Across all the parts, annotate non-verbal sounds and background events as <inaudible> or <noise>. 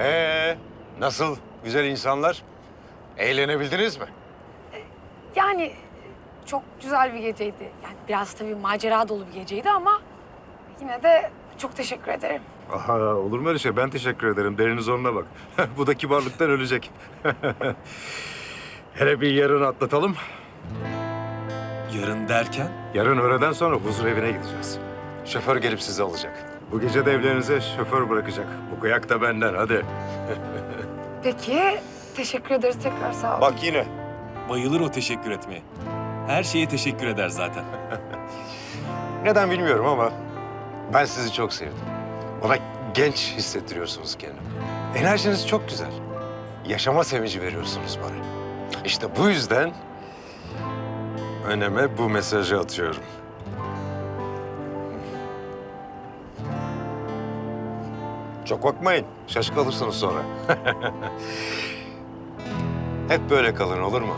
Ee, nasıl güzel insanlar? Eğlenebildiniz mi? Yani çok güzel bir geceydi. Yani biraz tabii macera dolu bir geceydi ama yine de çok teşekkür ederim. Aha, olur mu öyle şey? Ben teşekkür ederim. Deriniz onuna bak. <laughs> Bu da kibarlıktan ölecek. <laughs> Hele bir yarın atlatalım. Yarın derken? Yarın öğleden sonra huzur evine gideceğiz. Şoför gelip sizi alacak. Bu gece de evlerinize şoför bırakacak. Bu kıyak da benden hadi. Peki teşekkür ederiz tekrar sağ olun. Bak yine. Bayılır o teşekkür etmeye. Her şeye teşekkür eder zaten. <laughs> Neden bilmiyorum ama ben sizi çok sevdim. Bana genç hissettiriyorsunuz kendimi. Enerjiniz çok güzel. Yaşama sevinci veriyorsunuz bana. İşte bu yüzden öneme bu mesajı atıyorum. Çok bakmayın. Şaş kalırsınız sonra. <laughs> Hep böyle kalın olur mu?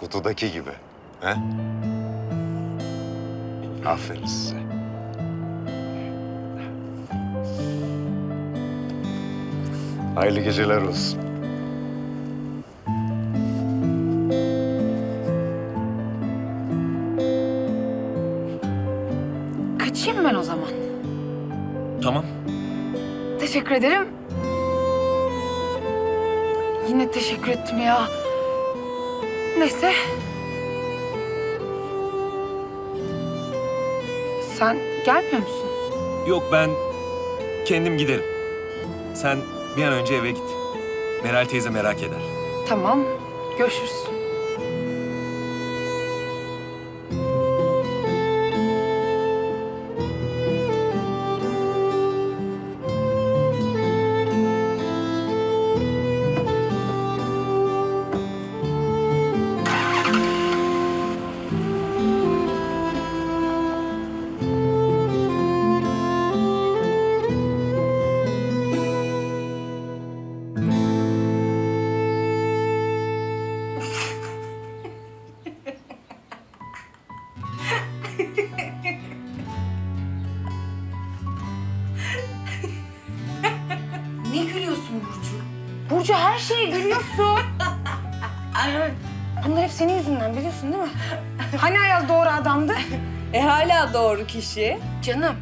Kutudaki gibi. He? Aferin size. Hayırlı geceler olsun. Ederim. Yine teşekkür ettim ya. Neyse. Sen gelmiyor musun? Yok ben kendim giderim. Sen bir an önce eve git. Meral teyze merak eder. Tamam. Görüşürüz. Bunlar hep senin yüzünden biliyorsun değil mi? Hani Ayaz doğru adamdı? E hala doğru kişi. Canım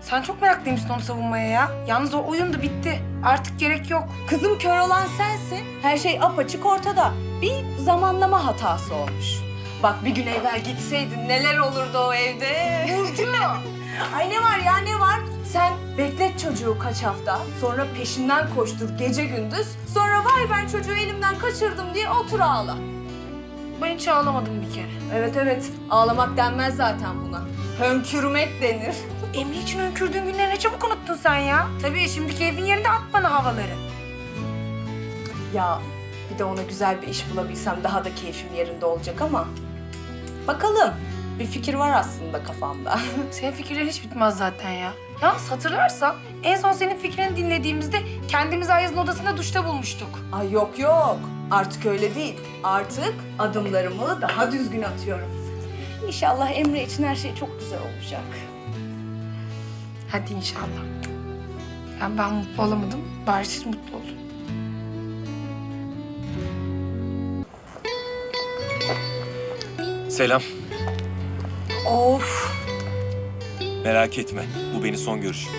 sen çok meraklıymışsın onu savunmaya ya. Yalnız o oyun da bitti. Artık gerek yok. Kızım kör olan sensin. Her şey apaçık ortada. Bir zamanlama hatası olmuş. Bak bir gün evvel gitseydin neler olurdu o evde. Burcu! <laughs> Ay ne var ya ne var? Sen beklet çocuğu kaç hafta. Sonra peşinden koştur gece gündüz. Sonra vay ben çocuğu elimden kaçırdım diye otur ağla. Ben hiç ağlamadım bir kere. Evet evet ağlamak denmez zaten buna. Hönkürmek denir. Emre için önkürdüğün günleri ne çabuk unuttun sen ya. Tabii şimdi keyfin yerinde at bana havaları. Ya bir de ona güzel bir iş bulabilsem daha da keyfim yerinde olacak ama. Bakalım. Bir fikir var aslında kafamda. <laughs> Senin fikirlerin hiç bitmez zaten ya. Yalnız hatırlarsan en son senin fikrini dinlediğimizde kendimizi Ayaz'ın odasında duşta bulmuştuk. Ay yok yok. Artık öyle değil. Artık adımlarımı daha düzgün atıyorum. İnşallah Emre için her şey çok güzel olacak. Hadi inşallah. Yani ben mutlu olamadım. Bari siz mutlu olun. Selam. Of. Merak etme. Bu beni son görüşüm.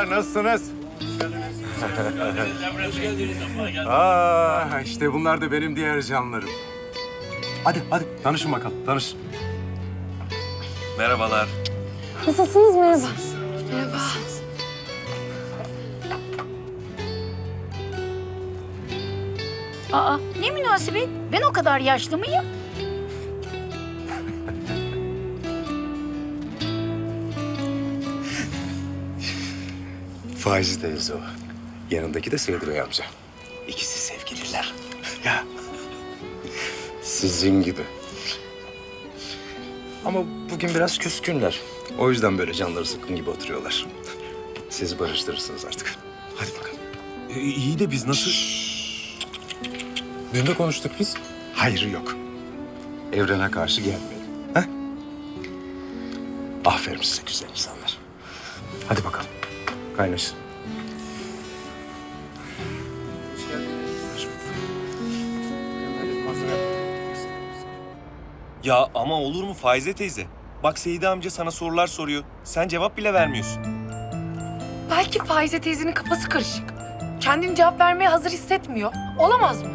Merhabalar, nasılsınız? Aa, işte bunlar da benim diğer canlarım. Hadi, hadi tanışın bakalım, tanış. Merhabalar. Nasılsınız? Merhaba. Merhaba. Aa ne münasebet? Ben o kadar yaşlı mıyım? Faizi teyze o. Yanındaki de Bey amca. İkisi sevgililer. <laughs> ya. Sizin gibi. Ama bugün biraz küskünler. O yüzden böyle canları sıkkın gibi oturuyorlar. Siz barıştırırsınız artık. Hadi bakalım. E, iyi de biz nasıl... Dün de konuştuk biz. Hayır yok. Evrene karşı gelmeyelim. Heh? Aferin size güzel insanlar. Hadi bakalım. Kaynaşın. Ya ama olur mu Faize teyze? Bak Seyide amca sana sorular soruyor. Sen cevap bile vermiyorsun. Belki Faize teyzenin kafası karışık. Kendini cevap vermeye hazır hissetmiyor. Olamaz mı?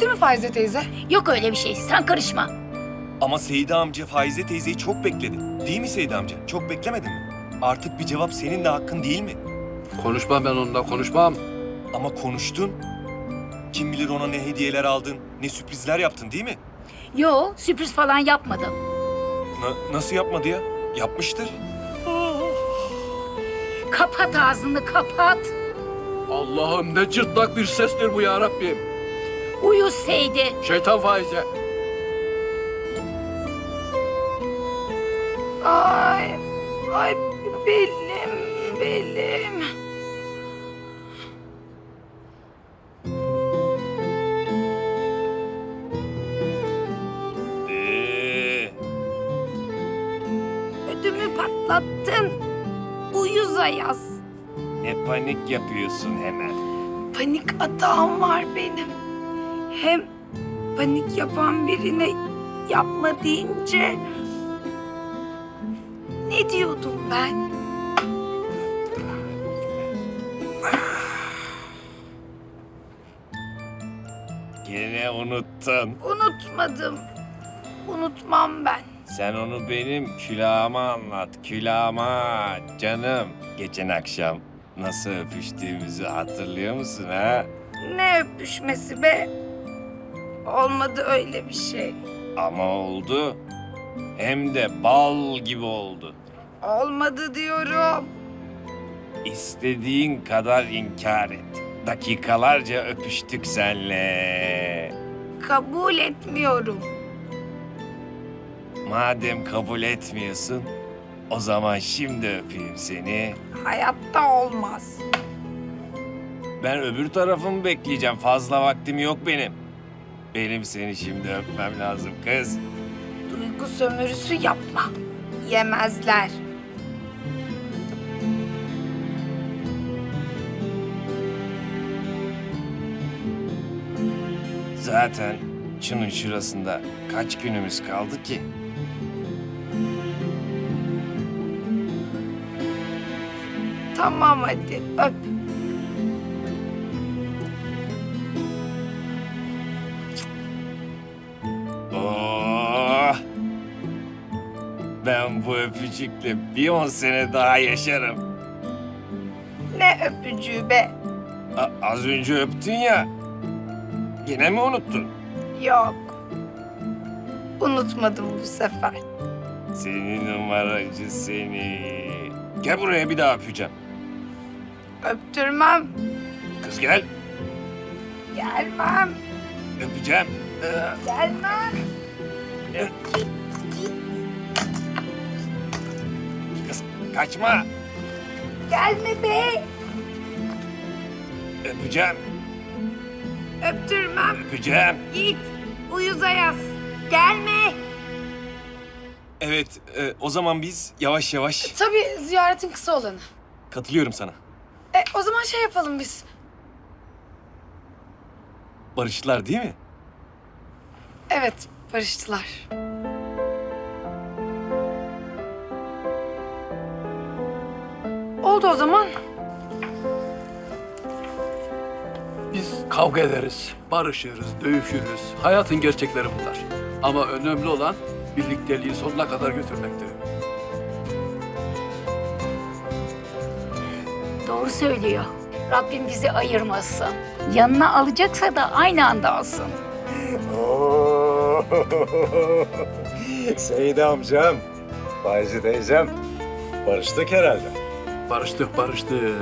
Değil mi Faize teyze? Yok öyle bir şey. Sen karışma. Ama Seyide amca Faize teyzeyi çok bekledi. Değil mi Seyide amca? Çok beklemedin mi? Artık bir cevap senin de hakkın değil mi? Konuşmam ben onunla konuşmam. Ama konuştun. Kim bilir ona ne hediyeler aldın, ne sürprizler yaptın değil mi? Yo sürpriz falan yapmadım. Na- nasıl yapmadı ya? Yapmıştır. Kapat ağzını kapat. Allah'ım ne cırtlak bir sestir bu ya Rabbim. Uyuz Seydi. Şeytan faize. Ay, ay belim, belim. Ee, Ödümü patlattın. Uyuz Ayaz. ne panik yapıyorsun hemen? Panik atağım var benim. Hem panik yapan birine yapma deyince... Ne diyordum ben? Gene unuttun. Unutmadım. Unutmam ben. Sen onu benim külahıma anlat, külahıma canım. Geçen akşam nasıl öpüştüğümüzü hatırlıyor musun ha? Ne öpüşmesi be? Olmadı öyle bir şey. Ama oldu. Hem de bal gibi oldu. Olmadı diyorum. İstediğin kadar inkar et. Dakikalarca öpüştük senle. Kabul etmiyorum. Madem kabul etmiyorsun, o zaman şimdi öpeyim seni. Hayatta olmaz. Ben öbür tarafımı bekleyeceğim. Fazla vaktim yok benim. Benim seni şimdi öpmem lazım kız. Duygu sömürüsü yapma. Yemezler. Zaten şunun şurasında kaç günümüz kaldı ki? Tamam hadi öp. Oh! Ben bu öpücükle bir on sene daha yaşarım. Ne öpücüğü be? A- az önce öptün ya. Yine mi unuttun? Yok. Unutmadım bu sefer. Seni numaracı seni. Gel buraya bir daha öpeceğim. Öptürmem. Kız gel. Gelmem. Öpeceğim. Gelmem. Kız kaçma. Gelme be. Öpeceğim. Öptürmem. Öpeceğim. Git. Uyuz Ayaz. Gelme. Evet, e, o zaman biz yavaş yavaş Tabii ziyaretin kısa olanı. katılıyorum sana. E, o zaman şey yapalım biz. Barıştılar değil mi? Evet, barıştılar. Oldu o zaman. Biz kavga ederiz, barışırız, dövüşürüz. Hayatın gerçekleri bunlar. Ama önemli olan birlikteliği sonuna kadar götürmektir. Doğru söylüyor. Rabbim bizi ayırmasın. Yanına alacaksa da aynı anda alsın. <laughs> Oo. Seyide amcam, Bayci teyzem. Barıştık herhalde. Barıştık, barıştık.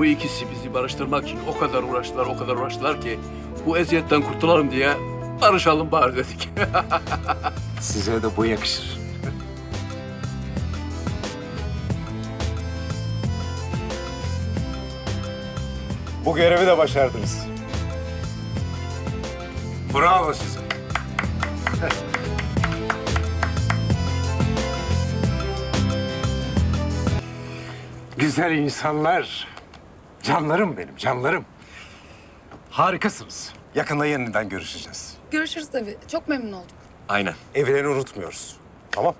Bu ikisi bizi barıştırmak için o kadar uğraştılar, o kadar uğraştılar ki bu eziyetten kurtulalım diye barışalım bari dedik. <laughs> Size de bu yakışır. Bu görevi de başardınız. Bravo size. <laughs> Güzel insanlar. Canlarım benim, canlarım. Harikasınız. Yakında yeniden görüşeceğiz. Görüşürüz tabii. Çok memnun oldum. Aynen. Evlerini unutmuyoruz. Tamam?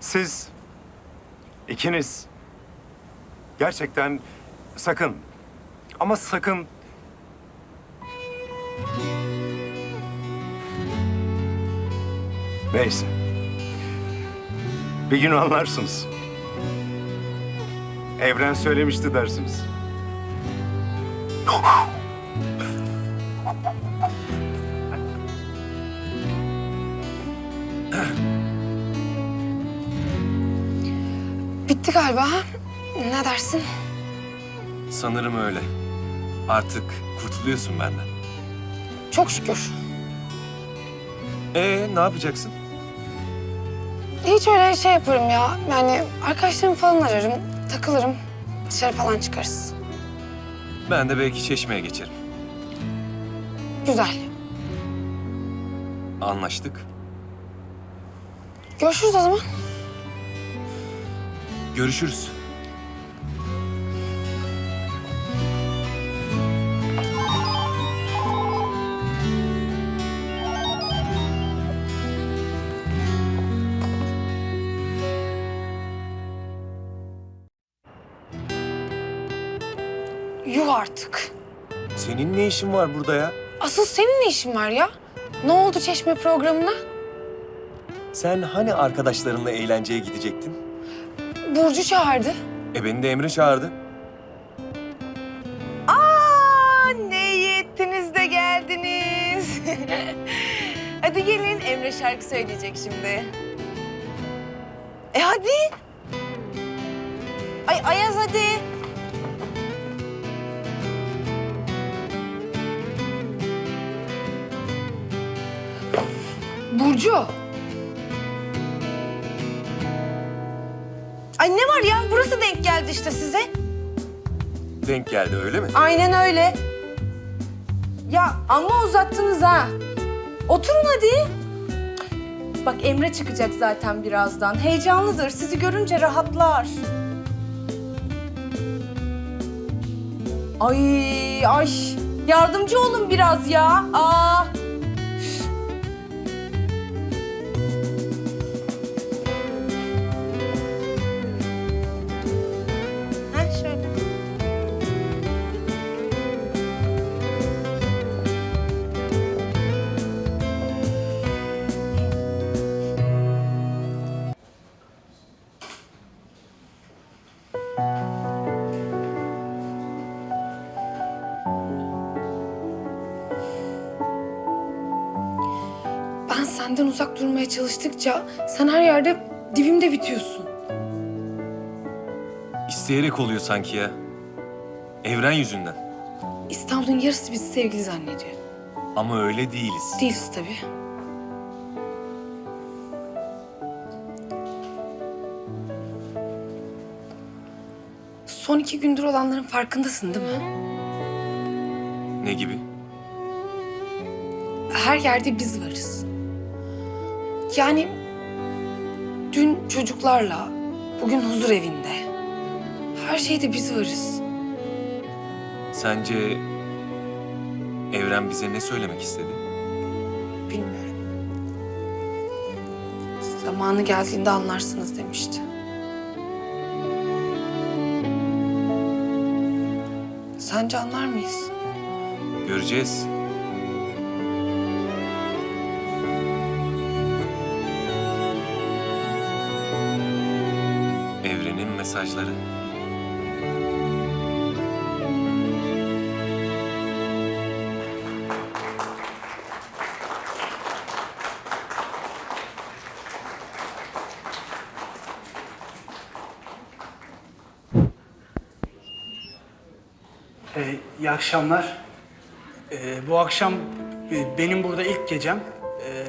Siz ikiniz gerçekten sakın ama sakın Neyse. Bir gün anlarsınız. Evren söylemişti dersiniz. Bitti galiba. ha? Ne dersin? Sanırım öyle. Artık kurtuluyorsun benden. Çok şükür. Ee ne yapacaksın? Hiç öyle şey yaparım ya. Yani arkadaşlarımı falan ararım, takılırım. Dışarı falan çıkarız. Ben de belki çeşmeye geçerim. Güzel. Anlaştık. Görüşürüz o zaman. Görüşürüz. İşin var burada ya? Asıl senin ne işin var ya? Ne oldu çeşme programına? Sen hani arkadaşlarınla eğlenceye gidecektin? Burcu çağırdı. E beni de Emre çağırdı. Aa, ne iyi ettiniz de geldiniz. <laughs> hadi gelin Emre şarkı söyleyecek şimdi. E hadi. Ay Ayaz hadi. Burcu. Ay ne var ya burası denk geldi işte size. Denk geldi öyle mi? Aynen öyle. Ya amma uzattınız ha. Oturun hadi. Bak Emre çıkacak zaten birazdan. Heyecanlıdır. Sizi görünce rahatlar. Ay ay. Yardımcı olun biraz ya. Aa. Ben senden uzak durmaya çalıştıkça sen her yerde dibimde bitiyorsun. İsteyerek oluyor sanki ya. Evren yüzünden. İstanbul'un yarısı bizi sevgili zannediyor. Ama öyle değiliz. Değiliz tabii. Son iki gündür olanların farkındasın değil mi? Ne gibi? Her yerde biz varız. Yani dün çocuklarla, bugün huzur evinde. Her şeyde biz varız. Sence Evren bize ne söylemek istedi? Bilmiyorum. Zamanı geldiğinde anlarsınız demişti. Sence anlar mıyız? Göreceğiz. Mesajları. Ee, iyi akşamlar. Ee, bu akşam e, benim burada ilk gecem. Ee,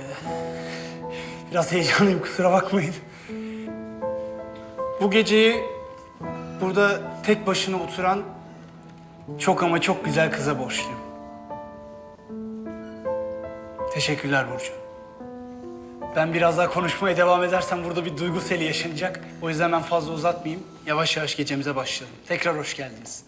biraz heyecanlıyım kusura bakmayın. Bu geceyi burada tek başına oturan çok ama çok güzel kıza borçluyum. Teşekkürler Burcu. Ben biraz daha konuşmaya devam edersem burada bir duygu seli yaşanacak. O yüzden ben fazla uzatmayayım. Yavaş yavaş gecemize başlayalım. Tekrar hoş geldiniz.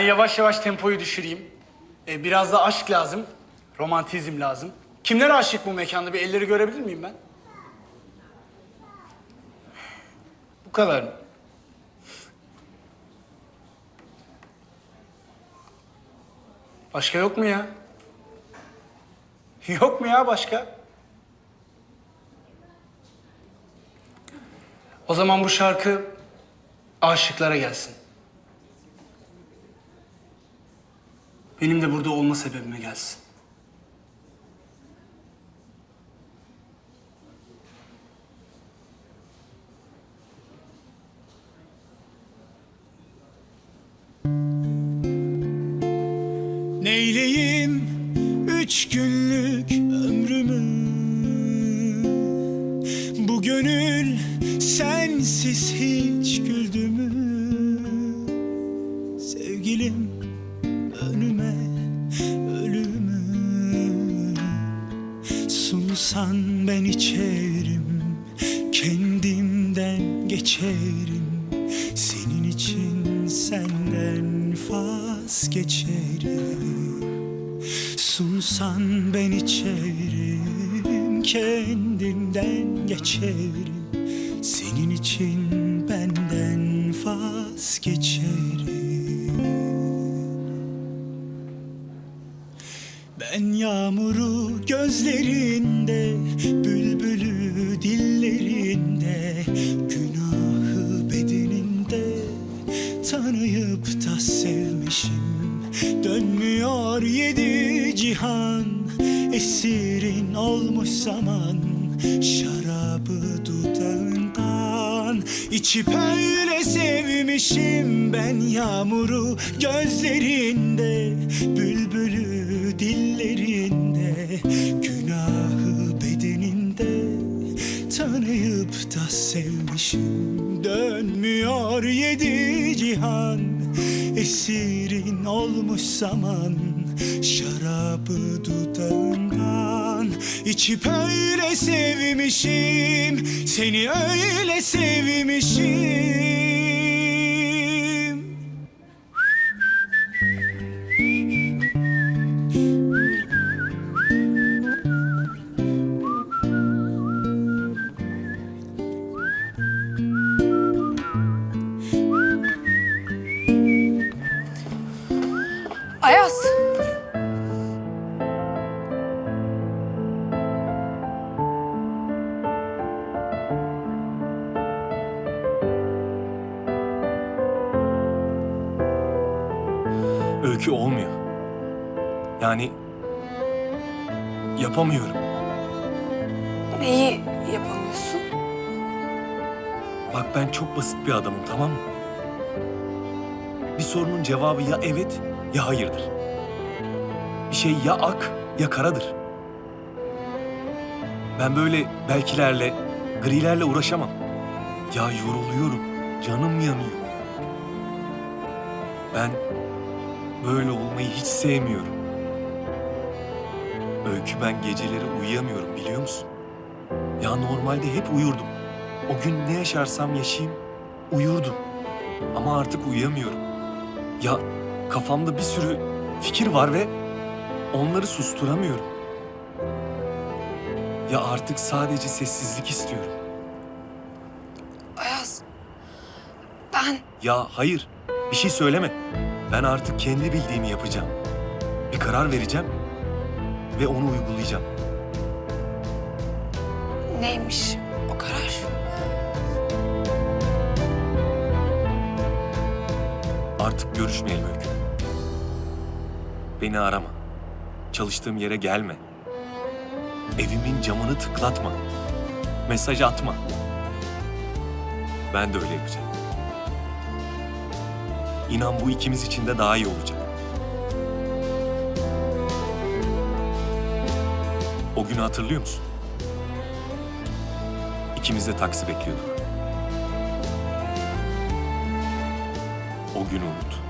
Ben yavaş yavaş tempoyu düşüreyim. Ee, biraz da aşk lazım. Romantizm lazım. Kimler aşık bu mekanda? Bir elleri görebilir miyim ben? Bu kadar mı? Başka yok mu ya? <laughs> Yok mu ya başka? O zaman bu şarkı aşıklara gelsin. Benim de burada olma sebebime gelsin. Neyleyim üç günlük ömrümü Bu gönül sensiz hiç güldü Sunsan ben içerim Kendimden geçerim. Senin için senden vazgeçerim. Sunsan ben içerim Kendimden geçerim Ben yağmuru gözlerinde, bülbülü dillerinde, günahı bedeninde tanıyıp da sevmişim. Dönmüyor yedi cihan, esirin olmuş zaman, şarabı dudağından içip öyle sevmişim ben yağmuru gözlerinde, bülbülü dillerinde, günahı bedeninde tanıyıp da sevmişim. Dönmüyor yedi cihan, esirin olmuş zaman, şarabı dudağından içip öyle sevmişim, seni öyle sevmişim. Öykü olmuyor. Yani yapamıyorum. Neyi yapamıyorsun? Bak ben çok basit bir adamım tamam mı? Bir sorunun cevabı ya evet ya hayırdır. Bir şey ya ak ya karadır. Ben böyle belkilerle, grilerle uğraşamam. Ya yoruluyorum, canım yanıyor. Ben böyle olmayı hiç sevmiyorum. Öykü ben geceleri uyuyamıyorum biliyor musun? Ya normalde hep uyurdum. O gün ne yaşarsam yaşayayım uyurdum. Ama artık uyuyamıyorum. Ya kafamda bir sürü fikir var ve onları susturamıyorum. Ya artık sadece sessizlik istiyorum. Ayaz. Ben Ya hayır, bir şey söyleme. Ben artık kendi bildiğimi yapacağım. Bir karar vereceğim ve onu uygulayacağım. neymiş o karar? Artık görüşmeyelim Öykü. Beni arama. Çalıştığım yere gelme. Evimin camını tıklatma. Mesaj atma. Ben de öyle yapacağım. İnan bu ikimiz için de daha iyi olacak. O günü hatırlıyor musun? İkimiz de taksi bekliyorduk. O günü unut.